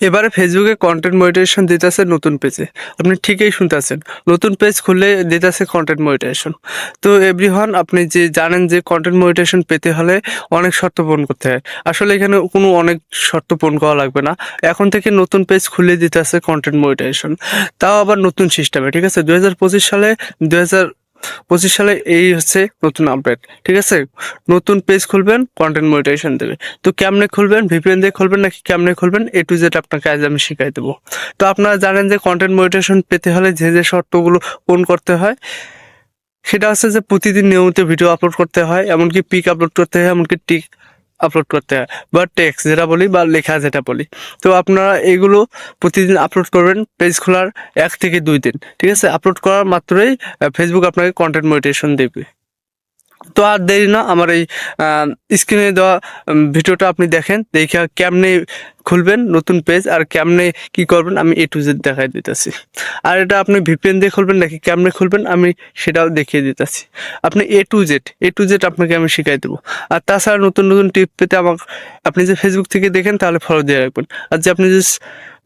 এবারে ফেসবুকে content monetization দিতেছে নতুন পেজে আপনি ঠিকই শুনতেছেন। নতুন পেজ খুললে দিতেছে কন্টেন্ট মনিটাইজেশন তো এভরিওয়ান আপনি যে জানেন যে কন্টেন্ট মনিটাইজেশন পেতে হলে অনেক শর্ত পূরণ করতে হয়। আসলে এখানে কোনো অনেক শর্ত পূরণ করা লাগবে না। এখন থেকে নতুন পেজ খুলে দিতেছে কন্টেন্ট মনিটাইজেশন তাও আবার নতুন সিস্টেমে ঠিক আছে? দু হাজার পঁচিশ সালে দু হাজার পঁচিশ সালে এই হচ্ছে নতুন আপডেট, ঠিক আছে? নতুন পেজ খুলবেন কন্টেন্ট মনিটাইজেশন দেবে। তো কেমনে খুলবেন? ভিপিএন দিয়ে খুলবেন নাকি কেমনে খুলবেন? এ টু জেড আপনাকে আজ আমি শিখাই দেবো। তো আপনারা জানেন যে কন্টেন্ট মনিটাইজেশন পেতে হলে যে যে শর্তগুলো পূরণ করতে হয়, সেটা হচ্ছে যে প্রতিদিন নিয়মিত ভিডিও আপলোড করতে হয়, এমনকি পিক আপলোড করতে হয়, এমনকি টিক আপলোড করতে হয়। বা টেক্স যেটা বলি বা লেখা যেটা বলি। তো আপনারা এগুলো প্রতিদিন আপলোড করবেন পেজ খোলার এক থেকে দুই দিন। ঠিক আছে? আপলোড করার মাত্রই ফেসবুক আপনাকে কন্টেন্ট মোটিভেশন দেবে। তো আর দেরি না, আমার এই স্ক্রিনে দেওয়া ভিডিওটা আপনি দেখেন, দেখে কেমনে খুলবেন নতুন পেজ আর কেমনে কি করবেন আমি এ টু জেড দেখাই দিতেছি। আর এটা আপনি ভিপিএন দিয়ে খুলবেন নাকি কেমনে খুলবেন আমি সেটাও দেখিয়ে দিতেছি। আপনি A to Z A to Z আপনাকে আমি শিখাই দেবো। আর তাছাড়া নতুন নতুন টিপ পেতে আমাকে, আপনি যে ফেসবুক থেকে দেখেন তাহলে ফলো দিয়ে রাখবেন। আর যে আপনি যে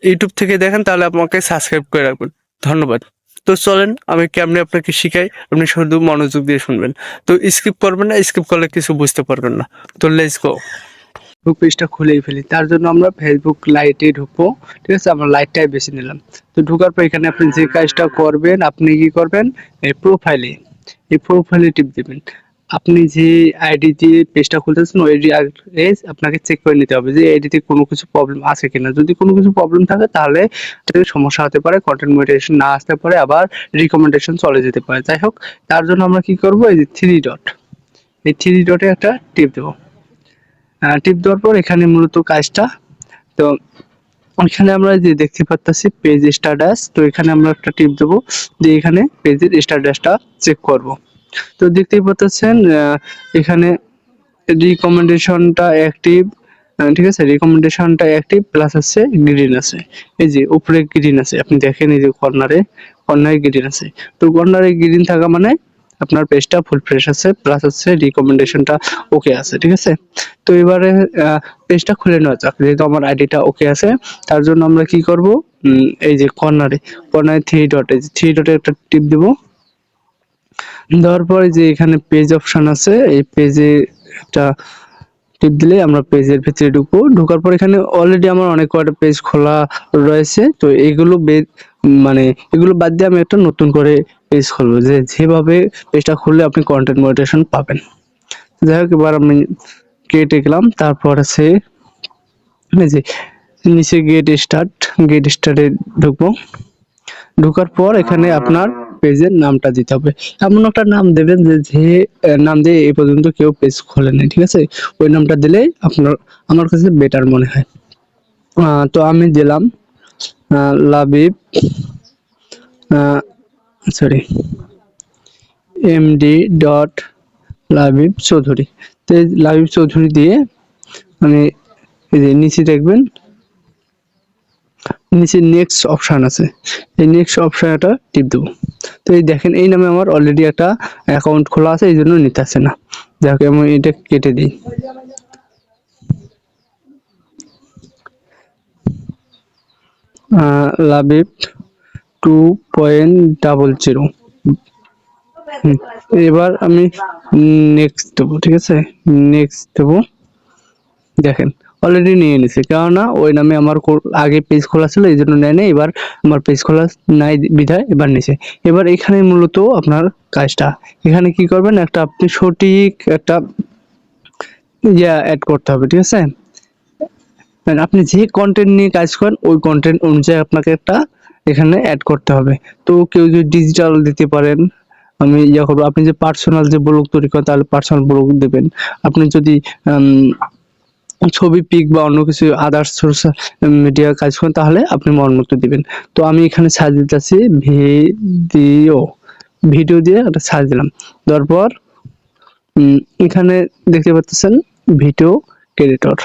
ইউটিউব থেকে দেখেন তাহলে আমাকে সাবস্ক্রাইব করে রাখবেন। ধন্যবাদ। তো চলেন, আমি কেমনে আপনাকে শিখাই, আপনি শুধু মনোযোগ দিয়ে শুনবেন। তো স্কিপ করবেন না স্কিপ করলে কিছু বুঝতে পারবেন না। তো লেটস গো ফেসবুক পেজটা খুলেই ফেলি। তার জন্য আমরা ফেসবুক লাইটে ঢুকবো। ঠিক আছে, আমরা লাইটটাই বেছে নিলাম। তো ঢুকার পর এখানে আপনি যে কাজটা করবেন, আপনি কি করবেন? এই প্রোফাইলে এই প্রোফাইলে টিপ দিবেন। আপনি যে আইডি দিয়ে পেজটা খুলতেছেন, ওই আইডি আপনাকে চেক করে নিতে হবে যে আইডিতে কোনো কিছু প্রবলেম আছে কিনা। যদি কোনো কিছু প্রবলেম থাকে, তাহলে সমস্যা হতে পারে কন্টেন্ট মনিটাইজেশন না আসতে পারে, আবার রিকমেন্ডেশন চলে যেতে পারে। যাই হোক, তার জন্য আমরা কি করব, এই যে থ্রি ডট এই থ্রি ডটে একটা টিপ দেবো। টিপ দেওয়ার পর এখানে মূলত কাজটা। তো এখানে আমরা যে দেখতে পাচ্ছি পেজ স্ট্যাটাস তো এখানে আমরা একটা টিপ দেবো দিয়ে এখানে পেজের স্ট্যাটাসটা চেক করব। তো দেখতেই পাচ্ছেন এখানে রিকমেন্ডেশনটা অ্যাক্টিভ ঠিক আছে? রিকমেন্ডেশনটা অ্যাক্টিভ প্লাস আছে গ্রিন আছে। এই যে উপরে গ্রিন আছে, আপনি দেখেন এই যে কর্নারে কর্নারে গ্রিন আছে। তো কর্নারে গ্রিন থাকা মানে আপনার পেজটা ফুল ফ্রেশ আছে প্লাস হচ্ছে রিকমেন্ডেশনটা ওকে আছে, ঠিক আছে? তো এবারে পেজটা খুলে নেওয়া যাক, যেহেতু আমার আইডিটা ওকে আছে, তার জন্য আমরা কি করব? এই যে কর্নারে কর্নারে থ্রি ডটে থ্রি ডটে একটা টিপ দেবো। দেওয়ার পরে যে এখানে পেজ অপশন আছে, এই পেজে একটা টিপ দিলে আমরা পেজের ভিতরে ঢুকবো। ঢোকার পর এখানে অলরেডি আমার অনেক কয়টা পেজ খোলা রয়েছে। তো এগুলো মানে এগুলো বাদ দিয়ে আমি একটা নতুন করে পেজ খুলবো। যে যেভাবে পেজটা খুললে আপনি কন্টেন্ট মনিটেশন পাবেন। যাই হোক, এবার আমি কেটে গেলাম। তারপর আছে যে নিচে গেট স্টার্ট গেট স্টার্টে ঢুকবো। ঢোকার পর এখানে আপনার পেজের নামটা দিতে হবে। এমন একটা নাম দেবেন যে যে নাম দিয়ে এই পর্যন্ত কেউ পেজ খোলেনি ঠিক আছে? ওই নামটা দিলেই আপনার, আমার কাছে বেটার মনে হয়। তো আমি দিলাম Labib sorry MD dot Labib Chowdhury. তো লাবিব চৌধুরী দিয়ে আমি এই যে নিচে দেখবেন নিচে নেক্সট অপশান আছে। এই নেক্সট অপশনটা টিপ দেবো। তো এই দেখেন, এই নামে আমার অলরেডি একটা অ্যাকাউন্ট খোলা আছে, এই জন্য নিতে আসে না। যাক, আমি এটা কেটে দিই। Labib two point double zero এবার আমি নেক্সট দেবো, ঠিক আছে? নেক্সট দেবো। দেখেন অলরেডি নিয়ে নিছে। কেননা ওই নামে আমার আগে পেজ খোলা ছিল, এই জন্য নেয় এবার আমার পেজ খোলা নাই বিধায় এবার নিছে। এবার এখানে মূলত আপনার কাজটা। এখানে কি করবেন, একটা আপনি সঠিক একটা ইয়া অ্যাড করতে হবে, ঠিক আছে? মানে আপনি যে কন্টেন্ট নিয়ে কাজ করেন, ওই কন্টেন্ট অনুযায়ী আপনাকে একটা এখানে অ্যাড করতে হবে। তো কেউ যদি ডিজিটাল দিতে পারেন, আমি ইয়া করব। আপনি যে পার্সোনাল যে ব্লগ তৈরি করেন, তাহলে পার্সোনাল ব্লগ দেবেন। আপনি যদি ছবি পিক বা অন্য কিছু আদার্স সোশ্যাল মিডিয়া কাজ করেন তাহলে আপনি মন মতো দিবেন। তো আমি এখানে সার্চ দিতেছি ভিডিও ভিডিও দিয়ে একটা সার্চ দিলাম। দেওয়ার পর উম, এখানে দেখতে পাচ্ছেন ভিডিও ক্রিয়েটর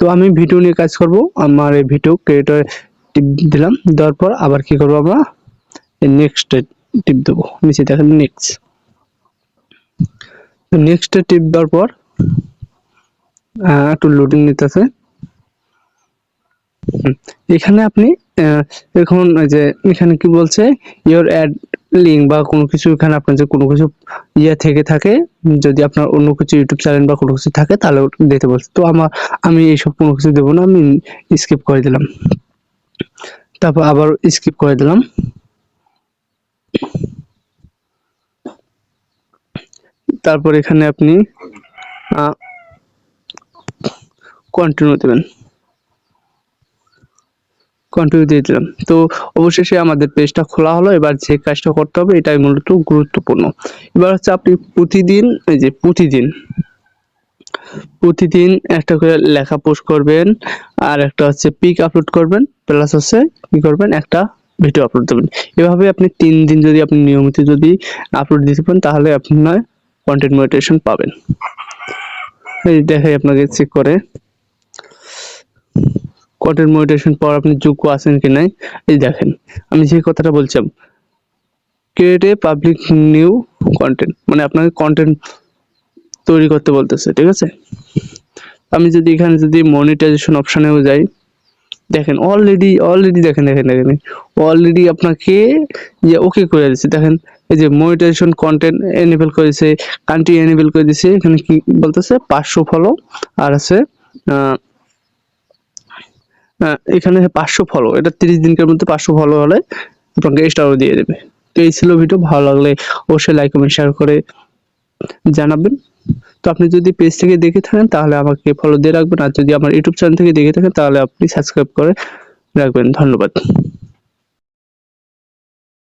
তো আমি ভিডিও নিয়ে কাজ করব আমার এই ভিডিও ক্রিয়েটর টিপ দিলাম। দেওয়ার পর আবার কি করব আমরা? নেক্সট টিপ দেবো। নিচে দেখেন নেক্সট নেক্সট টিপ দেওয়ার পর একটু লোডিং নিতেছে। এখানে আপনি এখন যে এখানে কি বলছে ইওর অ্যাড লিঙ্ক বা কোনো কিছু এখানে আপনার যে কোনো কিছু ইয়ে থেকে থাকে, যদি আপনার অন্য কিছু ইউটিউব চ্যানেল বা কোনো কিছু থাকে, তাহলে দিতে বলছে। তো আমার আমি এইসব কোনো কিছু দেবো না, আমি স্কিপ করে দিলাম। তারপর আবার স্কিপ করে দিলাম। তারপর এখানে আপনি কন্টিনিউ দেবেন। কন্টিনিউ দিয়ে দিলাম। তো অবশেষে আমাদের পেজটা খোলা হলো। এবার যে কাজটা করতে হবে, এটাই মূলত গুরুত্বপূর্ণ। এবার হচ্ছে আপনি প্রতিদিন, এই যে প্রতিদিন প্রতিদিন একটা করে লেখা পোস্ট করবেন, আর একটা হচ্ছে পিক আপলোড করবেন প্লাস হচ্ছে কি করবেন, একটা ভিডিও আপলোড দেবেন। এভাবে আপনি তিন দিন যদি আপনি নিয়মিত যদি আপলোড দিতে পারেন, তাহলে আপনার কন্টেন্ট মনিটাইজেশন পাবেন। এই দেখাই আপনাকে চেক করে। কন্টেন্ট মনিটাইজেশন পাওয়ার আপনি যোগ্য আছেন কি নাই, এই দেখেন, আমি যে কথাটা বলছিলাম create a public new content মানে আপনাকে কন্টেন্ট তৈরি করতে বলতেছে, ঠিক আছে? আমি যদি এখানে যদি মনিটাইজেশন অপশানেও যাই, দেখেন অলরেডি অলরেডি দেখেন দেখেন দেখেন অলরেডি আপনাকে যে ওকে করে দিচ্ছে দেখেন, এই যে মনিটাইজেশন কন্টেন্ট এনেবল করেছে কান্ট্রি এনেবল করে দিছে, এখানে কি বলতেছে? পাঁচশো ফলো আর আছে এখানে পাঁচশো ফলো এটা তিরিশ দিনের মধ্যে পাঁচশো ফলো হলে আপনাকে স্টারও দিয়ে দেবে। তো এই ছিল ভিডিও ভালো লাগলে অবশ্যই লাইক কমেন্ট শেয়ার করে জানাবেন। তো আপনি যদি পেজ থেকে দেখে থাকেন, তাহলে আমাকে ফলো দিয়ে রাখবেন। আর যদি আমার ইউটিউব চ্যানেল থেকে দেখে থাকেন, তাহলে আপনি সাবস্ক্রাইব করে রাখবেন। ধন্যবাদ।